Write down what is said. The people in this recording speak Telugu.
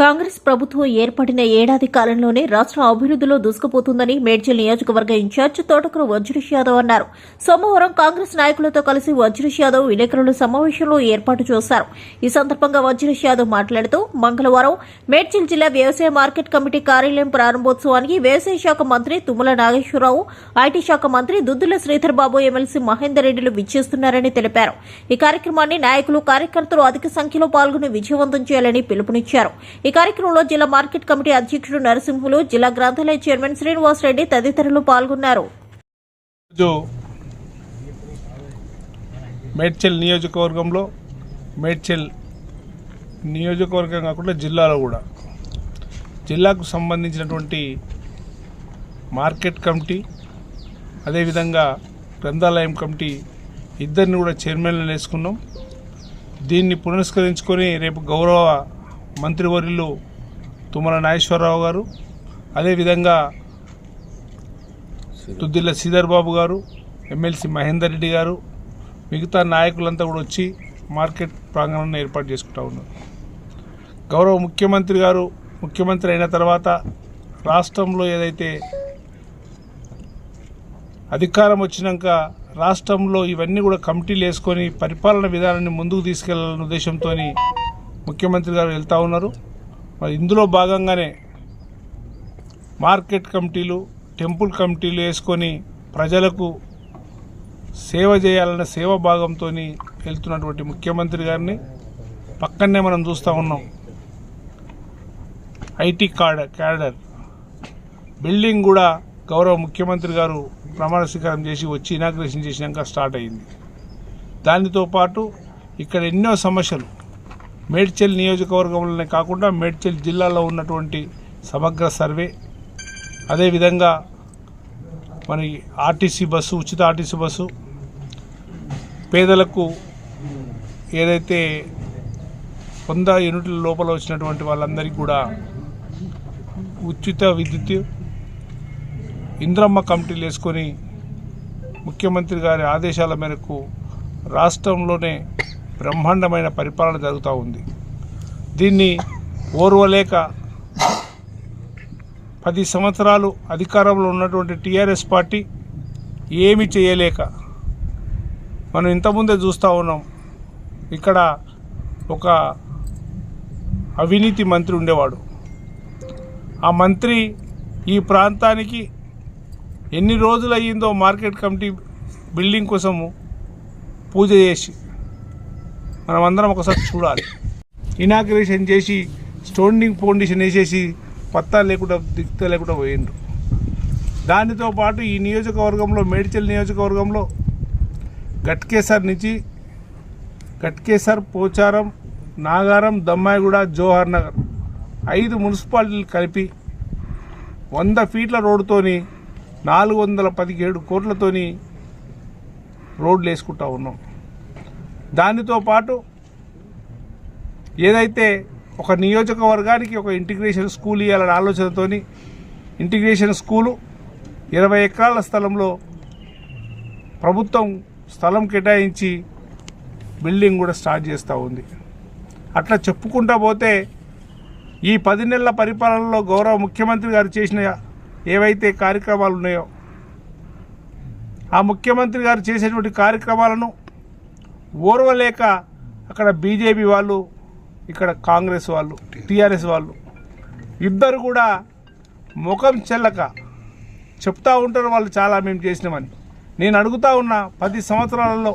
కాంగ్రెస్ ప్రభుత్వం ఏర్పడిన ఏడాది కాలంలోనే రాష్ట్రం అభివృద్ధిలో దూసుకుపోతుందని మేడ్చల్ నియోజకవర్గ ఇన్ఛార్జ్ తోటకూరు వజ్రేష్ యాదవ్ అన్నారు. సోమవారం కాంగ్రెస్ నాయకులతో కలిసి వజ్రేష్ యాదవ్ విలేకరుల సమావేశంలో ఏర్పాటు చేశారు. ఈ సందర్భంగా వజ్రేష్ యాదవ్ మాట్లాడుతూ మంగళవారం మేడ్చల్ జిల్లా వ్యవసాయ మార్కెట్ కమిటీ కార్యాలయం ప్రారంభోత్సవానికి వ్యవసాయ శాఖ మంత్రి తుమ్మల నాగేశ్వరరావు ఐటీ శాఖ మంత్రి దుద్దుల శ్రీధర్ బాబు ఎమ్మెల్సీ మహేందర్ రెడ్డిలు విచ్చేస్తున్నారని తెలిపారు. ఈ కార్యక్రమాన్ని నాయకులు కార్యకర్తలు అధిక సంఖ్యలో పాల్గొని విజయవంతం చేయాలని పిలుపునిచ్చారు. ఈ కార్యక్రమంలో జిల్లా మార్కెట్ కమిటీ అధ్యక్షుడు నరసింహులు జిల్లా గ్రంథాలయ చైర్మన్ శ్రీనివాసరెడ్డి తదితరులు పాల్గొన్నారు. మేడ్చల్ నియోజకవర్గంలో మేడ్చల్ నియోజకవర్గం కాకుండా జిల్లాలో కూడా. జిల్లాకు సంబంధించినటువంటి మార్కెట్ కమిటీ అదేవిధంగా గ్రంథాలయం కమిటీ ఇద్దరిని కూడా చైర్మన్లు వేసుకున్నాం. దీన్ని పునస్కరించుకొని రేపు గౌరవ మంత్రివర్యులు తుమ్మల నాగేశ్వరరావు గారు అదేవిధంగా తుద్దిల్ల శ్రీధర్ బాబు గారు ఎమ్మెల్సీ మహేందర్ రెడ్డి గారు మిగతా నాయకులంతా కూడా వచ్చి మార్కెట్ ప్రాంగణాన్ని ఏర్పాటు చేసుకుంటా ఉన్నారు. గౌరవ ముఖ్యమంత్రి గారు ముఖ్యమంత్రి అయిన తర్వాత రాష్ట్రంలో ఏదైతే అధికారం వచ్చినాక రాష్ట్రంలో ఇవన్నీ కూడా కమిటీలు వేసుకొని పరిపాలన విధానాన్ని ముందుకు తీసుకెళ్ళాలనే ఉద్దేశంతో ముఖ్యమంత్రి గారు వెళ్తూ ఉన్నారు. మరి ఇందులో భాగంగానే మార్కెట్ కమిటీలు టెంపుల్ కమిటీలు వేసుకొని ప్రజలకు సేవ చేయాలన్న సేవ భాగంతో వెళ్తున్నటువంటి ముఖ్యమంత్రి గారిని పక్కనే మనం చూస్తూ ఉన్నాం. IT కార్డర్ cadre. బిల్డింగ్ కూడా గౌరవ ముఖ్యమంత్రి గారు ప్రమాణ స్వీకారం చేసి వచ్చి ఇనాగ్రేషన్ చేసినాక స్టార్ట్ అయింది. దానితో పాటు ఇక్కడ ఎన్నో సమస్యలు మేడ్చల్ నియోజకవర్గంలోనే కాకుండా మేడ్చల్ జిల్లాలో ఉన్నటువంటి సమగ్ర సర్వే. అదేవిధంగా మరి ఆర్టీసీ బస్సు ఉచిత ఆర్టీసీ బస్సు పేదలకు ఏదైతే వంద యూనిట్ల లోపల వచ్చినటువంటి వాళ్ళందరికీ కూడా ఉచిత విద్యుత్ ఇంద్రమ్మ కమిటీలు వేసుకొని ముఖ్యమంత్రి గారి ఆదేశాల మేరకు రాష్ట్రంలోనే బ్రహ్మాండమైన పరిపాలన జరుగుతూ ఉంది. దీన్ని ఓర్వలేక పది సంవత్సరాలు అధికారంలో ఉన్నటువంటి టీఆర్ఎస్ పార్టీ ఏమి చేయలేక మనం ఇంతకుముందే చూస్తూ ఉన్నాం. ఇక్కడ ఒక అవినీతి మంత్రి ఉండేవాడు. ఆ మంత్రి ఈ ప్రాంతానికి ఎన్ని రోజులు అయ్యిందో మార్కెట్ కమిటీ బిల్డింగ్ కోసము పూజ చేసి మనం అందరం ఒకసారి చూడాలి. ఇనాగ్రేషన్ చేసి స్టోనింగ్ ఫౌండేషన్ వేసేసి పత్తా లేకుండా దిక్త లేకుండా పోయిండ్రు. దానితో పాటు ఈ నియోజకవర్గంలో మేడ్చల్ నియోజకవర్గంలో గట్కేసర్ నుంచి గట్కేసర్ పోచారం నాగారం దమ్మాయిగూడ జోహర్ నగర్ ఐదు మున్సిపాలిటీలు కలిపి వంద ఫీట్ల రోడ్డుతోని నాలుగు వందల పదిహేడు కోట్లతోని రోడ్లు వేసుకుంటా ఉన్నాం. దానితో పాటు ఏదైతే ఒక నియోజకవర్గానికి ఒక ఇంటిగ్రేషన్ స్కూల్ ఇవ్వాలనే ఆలోచనతోని ఇంటిగ్రేషన్ స్కూలు ఇరవై ఎకరాల స్థలంలో ప్రభుత్వం స్థలం కేటాయించి బిల్డింగ్ కూడా స్టార్ట్ చేస్తూ ఉంది. అట్లా చెప్పుకుంటా పోతే ఈ పది నెలల పరిపాలనలో గౌరవ ముఖ్యమంత్రి గారు చేసిన ఏవైతే కార్యక్రమాలు ఉన్నాయో ఆ ముఖ్యమంత్రి గారు చేసేటువంటి కార్యక్రమాలను ఓర్వలేక అక్కడ బీజేపీ వాళ్ళు ఇక్కడ కాంగ్రెస్ వాళ్ళు టీఆర్ఎస్ వాళ్ళు ఇద్దరు కూడా ముఖం చెల్లక చెప్తా ఉంటారు వాళ్ళు చాలా మేము చేసినామని నేను అడుగుతా ఉన్నా పది సంవత్సరాలలో